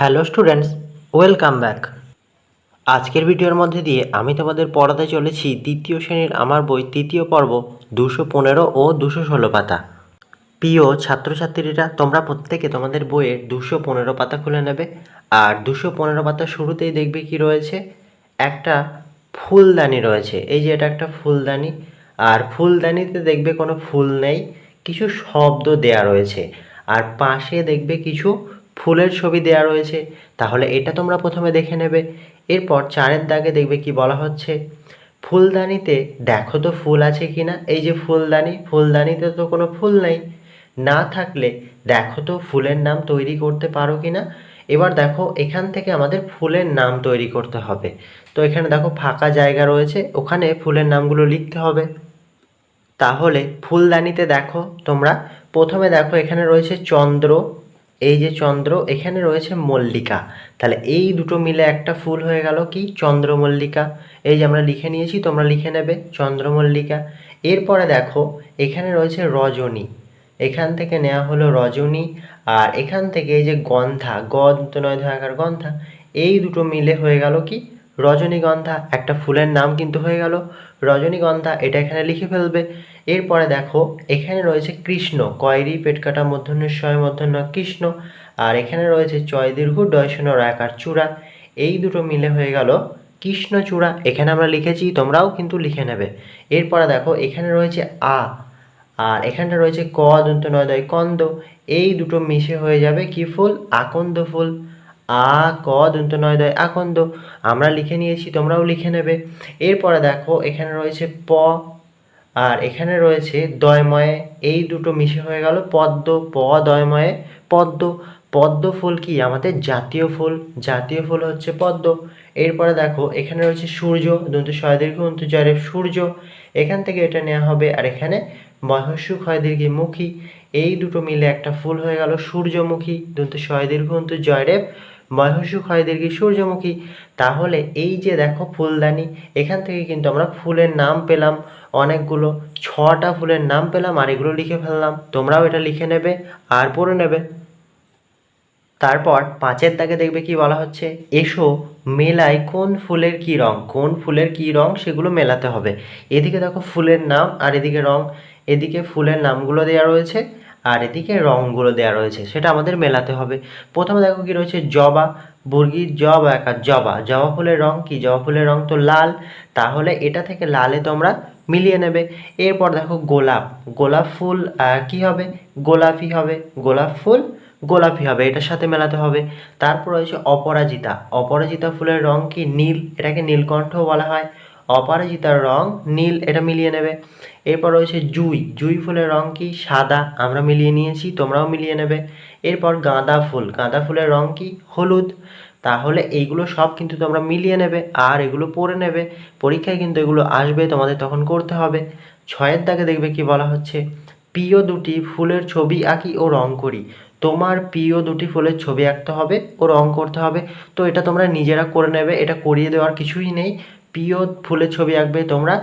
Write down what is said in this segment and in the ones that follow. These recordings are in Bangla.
Hello students, welcome back. আজকের ভিডিওর মধ্যে দিয়ে আমি তোমাদের পড়াতে চলেছি দ্বিতীয় শ্রেণির আমার বই তৃতীয় পর্ব দুশো পনেরো ও দুশো ষোলো পাতা। প্রিয় ছাত্রছাত্রীরা, তোমরা প্রত্যেকে তোমাদের বইয়ের দুশো পনেরো পাতা খুলে নেবে আর দুশো পনেরো পাতা শুরুতেই দেখবে কি রয়েছে? একটা ফুলদানি রয়েছে। এই যে এটা একটা ফুলদানি। আর ফুলদানিতে দেখবে কোনো ফুল নেই, কিছু শব্দ দেয়া রয়েছে। আর পাশে দেখবে কিছু ফুলের ছবি দেয়া রয়েছে, তাহলে এটা তোমরা প্রথমে দেখে নেবে। এরপর চারের দাগে দেখবে কি বলা হচ্ছে। ফুলদানিতে দেখো তো ফুল আছে কি না এই যে ফুলদানি, ফুলদানিতে তো কোনো ফুল নেই। না থাকলে দেখো তো ফুলের নাম তৈরি করতে পারো কি না এবার দেখো, এখান থেকে আমাদের ফুলের নাম তৈরি করতে হবে। তো এখানে দেখো ফাঁকা জায়গা রয়েছে, ওখানে ফুলের নামগুলো লিখতে হবে। তাহলে ফুলদানিতে দেখো, তোমরা প্রথমে দেখো এখানে রয়েছে চন্দ্র এই যে চন্দ্র, এখানে রয়েছে মল্লিকা। তাহলে এই দুটো মিলে একটা ফুল হয়ে গেল কি? চন্দ্রমল্লিকা। এই যে আমরা লিখে নিয়েছি, তোমরা লিখে নেবে চন্দ্রমল্লিকা। এরপরে দেখো, এখানে রয়েছে রজনী। এখান থেকে নেওয়া হলো রজনী, আর এখান থেকে এই যে গন্ধা গন্ধ নয় ধাকার গন্ধা, এই দুটো মিলে হয়ে গেল কি? রজনীগন্ধা। একটা ফুলের নাম কিন্তু হয়ে গেল রজনীগন্ধা। এটা এখানে লিখে ফেলবে। এরপরে দেখো, এখানে রয়েছে কৃষ্ণ, কয়রি, পেটকাটা মধ্যন্বয় মধ্যন্য কৃষ্ণ, আর এখানে রয়েছে চয়, দীর্ঘ, ডয়সন রাকার চূড়া। এই দুটো মিলে হয়ে গেল কৃষ্ণচূড়া এখানে আমরা লিখেছি, তোমরাও কিন্তু লিখে নেবে। এরপরে দেখো, এখানে রয়েছে আ, আর এখানটা রয়েছে ক, দন্ত, নয়দয়, কন্দ। এই দুটো মিশে হয়ে যাবে কি ফুল? আকন্দ ফুল। আ, ক, দন্ত, নয়দয়, আকন্দ। আমরা লিখে নিয়েছি, তোমরাও লিখে নেবে। এরপরে দেখো, এখানে রয়েছে প আর এখানে রয়েছে দয়ময়ে, এই দুটো মিশে হয়ে গেল পদ্ম, প দয়ময়ে, পদ্ম পদ্ম ফুল কি? আমাদের জাতীয় ফুল জাতীয় ফুল হচ্ছে পদ্ম। এরপরে দেখো, এখানে রয়েছে সূর্য, দন্ত দীর্ঘ দন্ত জয়রে সূর্য। এখান থেকে এটা নেওয়া হবে, আর এখানে মহস্যু ক্ষয়দীর্ঘি মুখী। এই দুটো মিলে একটা ফুল হয়ে গেল সূর্যমুখী, দন্ত দীর্ঘ দন্ত মহস্যু ক্ষয় দীর্ঘে সূর্যমুখী। তাহলে এই যে দেখো ফুলদানি, এখান থেকে কিন্তু আমরা ফুলের নাম পেলাম, অনেকগুলো, ছটা ফুলের নাম পেলাম, আর এগুলো লিখে ফেললাম। তোমরাও এটা লিখে নেবে আর পড়ে নেবে। তারপর পাঁচের দাগে দেখবে কি বলা হচ্ছে, এসো মেলায় কোন ফুলের কি রং, কোন ফুলের কি রং সেগুলো মেলাতে হবে। এদিকে দেখো ফুলের নাম আর এদিকে রং, এদিকে ফুলের নামগুলো দেওয়া রয়েছে। আর এদিকে রঙগুলো দেওয়া রয়েছে, সেটা আমাদের মেলাতে হবে। প্রথমে দেখো কি রয়েছে, জবা বর্গির জবা একা, জবা। জবা ফুলের রং কি? জবা ফুলের রং তো লাল। তাহলে এটা থেকে লালে তোমরা মিলিয়ে নেবে। এরপর দেখো গোলাপ। গোলাপ ফুল কি হবে? গোলাপি হবে। গোলাপ ফুল, গোলাপি হবে। এটার সাথে মেলাতে হবে। তারপর রয়েছে অপরাজিতা। অপরাজিতা ফুলের রং কি? নীল। এটাকে নীলকণ্ঠ বলা হয়। অপরাজিতার রং নীল, এটা মিলিয়ে নেবে। এরপর রয়েছে জুই। জুই ফুলের রং কি? সাদা। আমরা মিলিয়ে নিয়েছি, তোমরাও মিলিয়ে নেবে। এরপর গাঁদা ফুল। গাঁদা ফুলের রং কি? হলুদ। তাহলে এইগুলো সব কিন্তু তোমরা মিলিয়ে নেবে আর এগুলো পড়ে নেবে। পরীক্ষায় কিন্তু এগুলো আসবে, তোমাদের তখন করতে হবে। ছয়ের দাগে দেখবে কি বলা হচ্ছে? প্রিয় দুটি ফুলের ছবি আঁকি ও রং করি। তোমার প্রিয় দুটি ফুলের ছবি আঁকতে হবে ও রং করতে হবে। তো এটা তোমরা নিজেরা করে নেবে, এটা করিয়ে দেওয়ার কিছুই নেই। প্রিয় ফুলের ছবি আঁকবে তোমরা।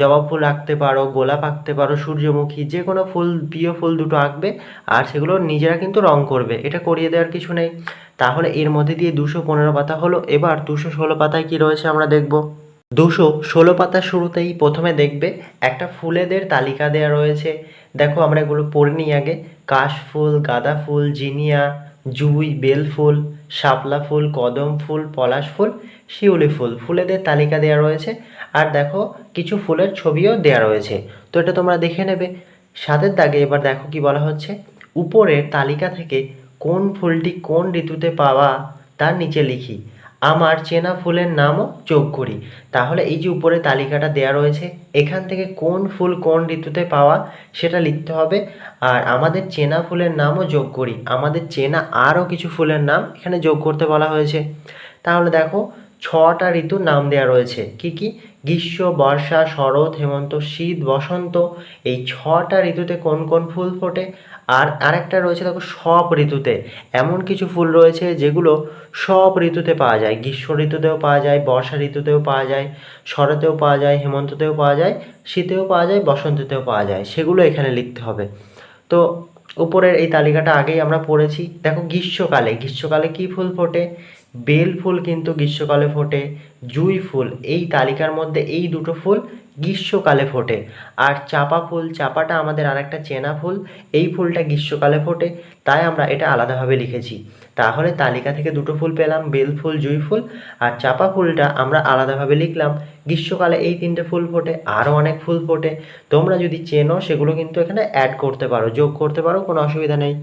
জবা ফুল আঁকতে পারো, গোলাপ আঁকতে পারো, সূর্যমুখী, যে কোনো ফুল, প্রিয় ফুল দুটো আঁকবে আর সেগুলো নিজেরা কিন্তু রং করবে। এটা করিয়ে দেওয়ার কিছু নেই। তাহলে এর মধ্যে দিয়ে দুশো পনেরো পাতা হলো। এবার দুশো ষোলো পাতায় কী রয়েছে আমরা দেখব। দুশো ষোলো পাতার শুরুতেই প্রথমে দেখবে একটা ফুলেদের তালিকা দেওয়া রয়েছে। দেখো আমরা এগুলো পড়ে নিই আগে। কাশফুল গাঁদা ফুল, জিনিয়া, জুই, বেল ফুল, শাপলা ফুল, কদম ফুল, পলাশ ফুল শিউলি ফুল। ফুলেদের তালিকা দেওয়া রয়েছে। আর দেখো, কিছু ফুলের ছবিও দেওয়া রয়েছে। তো এটা তোমরা দেখে নেবে। সাতের দাগে এবার দেখো কি বলা হচ্ছে। উপরের তালিকা থেকে কোন ফুলটি কোন ঋতুতে পাওয়া, তার নিচে লিখি। আমার চেনা ফুলের নামও যোগ করি। তাহলে এই যে উপরে তালিকাটা দেয়া রয়েছে, এখান থেকে কোন ফুল কোন ঋতুতে পাওয়া, সেটা লিখতে হবে। আর আমাদের চেনা ফুলের নামও যোগ করি। আমাদের চেনা আরও কিছু ফুলের নাম এখানে যোগ করতে বলা হয়েছে। তাহলে দেখো ছটা ঋতুর নাম দেওয়া রয়েছে। কি কি? গ্রীষ্ম, বর্ষা, শরৎ, হেমন্ত, শীত, বসন্ত। এই ছটা ঋতুতে কোন কোন ফুল ফোটে? আর আরেকটা রয়েছে দেখো সব ঋতুতে। এমন কিছু ফুল রয়েছে যেগুলো সব ঋতুতে পাওয়া যায়। গ্রীষ্ম ঋতুতেও পাওয়া যায়, বর্ষা ঋতুতেও পাওয়া যায়, শরতেও পাওয়া যায়, হেমন্ততেও পাওয়া যায়, শীতেও পাওয়া যায়, বসন্ততেও পাওয়া যায়। সেগুলো এখানে লিখতে হবে। তো উপরের এই তালিকাটা আগেই আমরা পড়েছি। দেখো গ্রীষ্মকালে গ্রীষ্মকালে কি ফুল ফোটে? বেল ফুল কিন্তু গ্রীষ্মকালে ফোটে, জুঁই ফুল, এই তালিকার মধ্যে এই দুটো ফুল গ্রীষ্মকালে ফোটে। আর চাপা ফুল, চাপাটা আমাদের আরেকটা চেনা ফুল, এই ফুলটা গ্রীষ্মকালে ফোটে, তাই আমরা এটা আলাদাভাবে লিখেছি। তাহলে তালিকা থেকে দুটো ফুল পেলাম, বেল ফুল, জুঁই ফুল, আর চাপা ফুলটা আমরা আলাদাভাবে লিখলাম, গ্রীষ্মকালে এই তিনটে ফুল ফোটে, আরও অনেক ফুল ফোটে। তোমরা যদি চেনো, সেগুলো কিন্তু এখানে অ্যাড করতে পারো, যোগ করতে পারো, কোনো অসুবিধা নেই।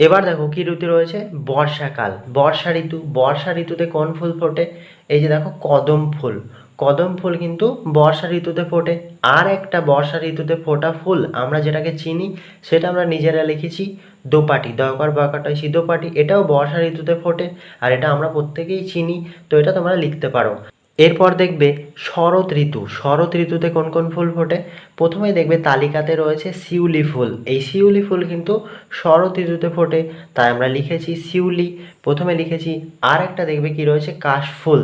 এবার দেখো কী ঋতু রয়েছে? বর্ষাকাল। বর্ষা ঋতু। বর্ষা ঋতুতে কোন ফুল ফোটে? এই যে দেখো, কদম ফুল। কদম ফুল কিন্তু বর্ষা ঋতুতে ফোটে। আর একটা বর্ষা ঋতুতে ফোটা ফুল আমরা যেটাকে চিনি, সেটা আমরা নিজেরা লিখেছি দোপাটি। দরকার বাঁকাটাইছি দোপাটি, এটাও বর্ষা ঋতুতে ফোটে আর এটা আমরা প্রত্যেকেই চিনি, তো এটা তোমরা লিখতে পারো। এরপর দেখবে শরৎ ঋতু। শরৎ ঋতুতে কোন কোন ফুল ফোটে? প্রথমেই দেখবে তালিকাতে রয়েছে শিউলি ফুল। এই শিউলি ফুল কিন্তু শরৎ ঋতুতে ফোটে, তাই আমরা লিখেছি শিউলি। প্রথমে লিখেছি আর একটা দেখবে কি রয়েছে কাশফুল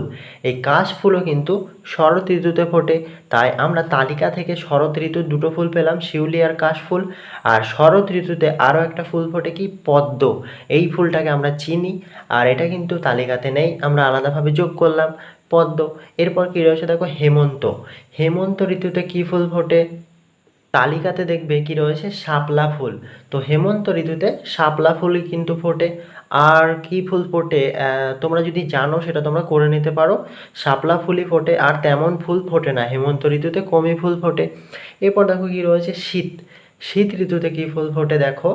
এই কাশফুলও কিন্তু শরৎ ঋতুতে ফোটে, তাই আমরা তালিকা থেকে শরৎ ঋতুর দুটো ফুল পেলাম, শিউলি আর কাশফুল আর শরৎ ঋতুতে আরও একটা ফুল ফোটে কি? পদ্ম। এই ফুলটাকে আমরা চিনি, আর এটা কিন্তু তালিকাতে নেই, আমরা আলাদাভাবে যোগ করলাম, পদ্ম। এরপর কী রয়েছে দেখো, হেমন্ত। হেমন্ত ঋতুতে কী ফুল ফোটে? তালিকাতে দেখবে কি রয়েছে? শাপলা ফুল। তো হেমন্ত ঋতুতে শাপলা ফুলই কিন্তু ফোটে। আর কি ফুল ফোটে? তোমরা যদি জানো, সেটা তোমরা করে নিতে পারো। শাপলা ফুলই ফোটে, আর তেমন ফুল ফোটে না। হেমন্ত ঋতুতে কমই ফুল ফোটে। এরপর দেখো কি রয়েছে? শীত। শীত ঋতুতে কি ফুল ফোটে দেখো?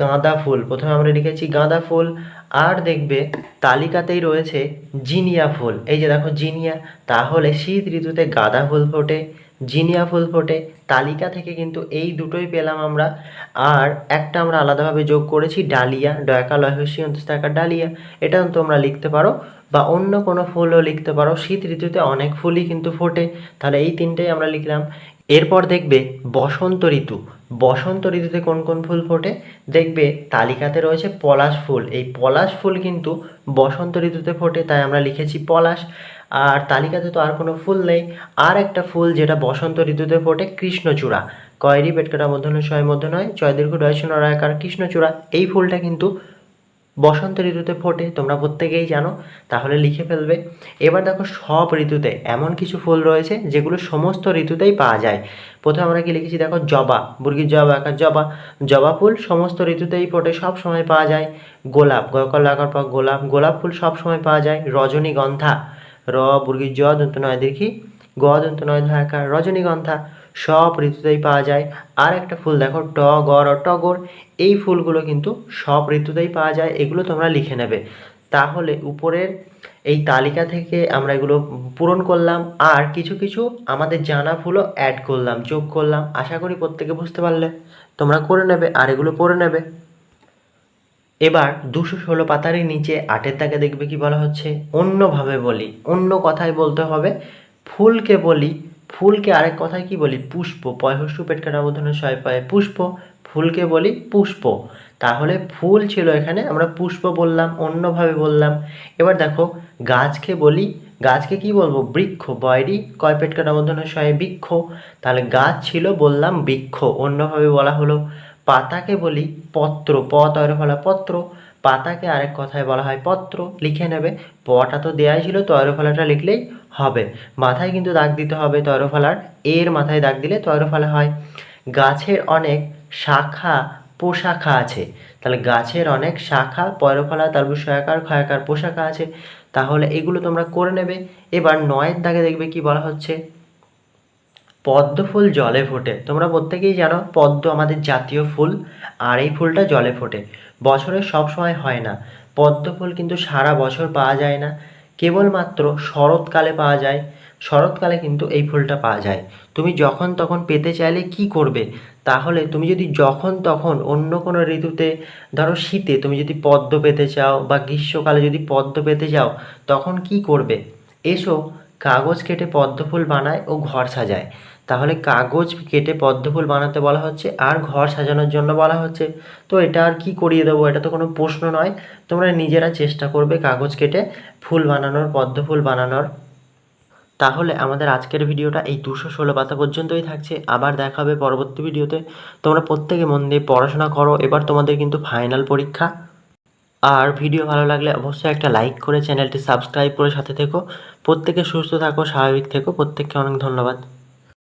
গাঁদা ফুল। প্রথমে আমরা লিখেছি গাঁদা ফুল। আর দেখবে তালিকাতেই রয়েছে জিনিয়া ফুল। এই যে দেখো জিনিয়া, তাহলে শীত ঋতুতে গাঁদা ফুল ফোটে। জিনিয়া ফুল ফোটে। তালিকা থেকে কিন্তু এই দুটোই পেলাম আমরা। আর একটা আমরা আলাদাভাবে যোগ করেছি, ডালিয়া, ডয়াকা, লয়হসী অন্তস্থাকার ডালিয়া। এটা তোমরা লিখতে পারো বা অন্য কোনো ফুলও লিখতে পারো। শীত ঋতুতে অনেক ফুলই কিন্তু ফোটে। তাহলে এই তিনটেই আমরা লিখলাম। এরপর দেখবে বসন্ত ঋতু। বসন্ত ঋতুতে কোন কোন ফুল ফোটে? দেখবে তালিকাতে রয়েছে পলাশ ফুল। এই পলাশ ফুল কিন্তু বসন্ত ঋতুতে ফোটে, তাই আমরা লিখেছি পলাশ। আর তালিকাতে তো আর কোনো ফুল নেই। আর একটা ফুল যেটা বসন্ত ঋতুতে ফোটে, কৃষ্ণচূড়া। কয়েরি, পেটকাটা মধ্য নয় ছয় মধ্য নয় ছয় দীর্ঘ ডয়শ নরায়কার, কৃষ্ণচূড়া, এই ফুলটা কিন্তু বসন্ত ঋতুতে ফোটে, তোমরা প্রত্যেকেই জানো, তাহলে লিখে ফেলবে। এবার দেখো সব ঋতুতে এমন কিছু ফুল রয়েছে যেগুলো সমস্ত ঋতুতেই পাওয়া যায়। প্রথমে আমরা কি লিখেছি? দেখো, জবা মুরগির জবা, একার জবা। জবা ফুল সমস্ত ঋতুতেই ফোটে, সব সময় পাওয়া যায়। গোলাপ গয়কল লাগার পর গোলাপ। গোলাপ ফুল সব সময় পাওয়া যায়। রজনীগন্ধা র মুরগির জ দন্ত নয় দেখি, গ দন্ত নয় ধাকার রজনীগন্ধা সব ঋতুতেই পাওয়া যায়। আর একটা ফুল দেখো ও টগর এই ফুলগুলো কিন্তু সব ঋতুতেই পাওয়া যায়, এগুলো তোমরা লিখে নেবে। তাহলে উপরের এই তালিকা থেকে আমরা এগুলো পূরণ করলাম, আর কিছু কিছু আমাদের জানা ফুলও অ্যাড করলাম, যোগ করলাম। আশা করি প্রত্যেকে বুঝতে পারলে। তোমরা করে নেবে, আর এগুলো পড়ে নেবে। এবার দুশো ষোলো পাতারই নিচে আটের তাকে দেখবে কি বলা হচ্ছে? অন্যভাবে বলি, অন্য কথায় বলতে হবে। ফুলকে বলি, ফুলকে আরেক কথায় কি বলি? পুষ্প, পয়হস্যু পেট কাটা বোধনের ছয় পায়ে পুষ্প। ফুলকে বলি পুষ্প। তাহলে ফুল ছিল এখানে, আমরা পুষ্প বললাম, অন্যভাবে বললাম। এবার দেখো, গাছকে বলি, গাছকে কি বলব? বৃক্ষ। বয়রি কয় পেট কাটা বোধনের ছয় বৃক্ষ। তাহলে গাছ ছিল বললাম বৃক্ষ, অন্যভাবে বলা হলো। পাতাকে বলি পত্র, প তৈরি ফলা পত্র, পাতাকে আরেক কথায় বলা হয় পত্র, লিখে নেবে। পটা তো দেয়াই ছিল, তৈরফলাটা লিখলেই হবে। মাথায় কিন্তু দাগ দিতে হবে তৈরফলার, এর মাথায় দাগ দিলে তৈরফলা হয়। গাছের অনেক শাখা পোশাখা আছে। তাহলে গাছের অনেক শাখা পয়রফলা তারপর সয়াকার, ক্ষয়াকার পোশাখা আছে। তাহলে এগুলো তোমরা করে নেবে। এবার নয়ের দাগে দেখবে কি বলা হচ্ছে? পদ্ম ফুল জলে ফোটে। তোমরা প্রত্যেকেই জানো, পদ্ম আমাদের জাতীয় ফুল, আর এই ফুলটা জলে ফোটে। বছরে সব সময় হয় না। পদ্ম ফুল কিন্তু সারা বছর পাওয়া যায় না। কেবলমাত্র শরৎকালে পাওয়া যায়। শরৎকালে কিন্তু এই ফুলটা পাওয়া যায়। তুমি যখন তখন পেতে চাইলে কি করবে? তাহলে তুমি যদি যখন তখন অন্য কোনো ঋতুতে, ধরো শীতে তুমি যদি পদ্ম পেতে চাও বা গ্রীষ্মকালে যদি পদ্ম পেতে চাও, তখন কি করবে? এসো কাগজ কেটে পদ্মফুল বানায় ও ঘর সাজায়। তাহলে কাগজ কেটে পদ্মফুল বানাতে বলা হচ্ছে আর ঘর সাজানোর জন্য বলা হচ্ছে। তো এটা আর কি করিয়ে দেবো? এটা তো কোনো প্রশ্ন নয়। তোমরা নিজেরা চেষ্টা করবে কাগজ কেটে ফুল বানানোর, পদ্মফুল বানানোর। তাহলে আমাদের আজকের ভিডিওটা এই দুশো ষোলো পাতা পর্যন্তই থাকছে। আবার দেখা হবে পরবর্তী ভিডিওতে। তোমরা প্রত্যেকে মন দিয়ে পড়াশোনা করো। এবার তোমাদের কিন্তু ফাইনাল পরীক্ষা। আর ভিডিও ভালো লাগলে অবশ্যই একটা লাইক করে চ্যানেলটি সাবস্ক্রাইব করে সাথে থেকো। প্রত্যেকে সুস্থ থাকো, স্বাভাবিক থেকো। প্রত্যেককে অনেক ধন্যবাদ।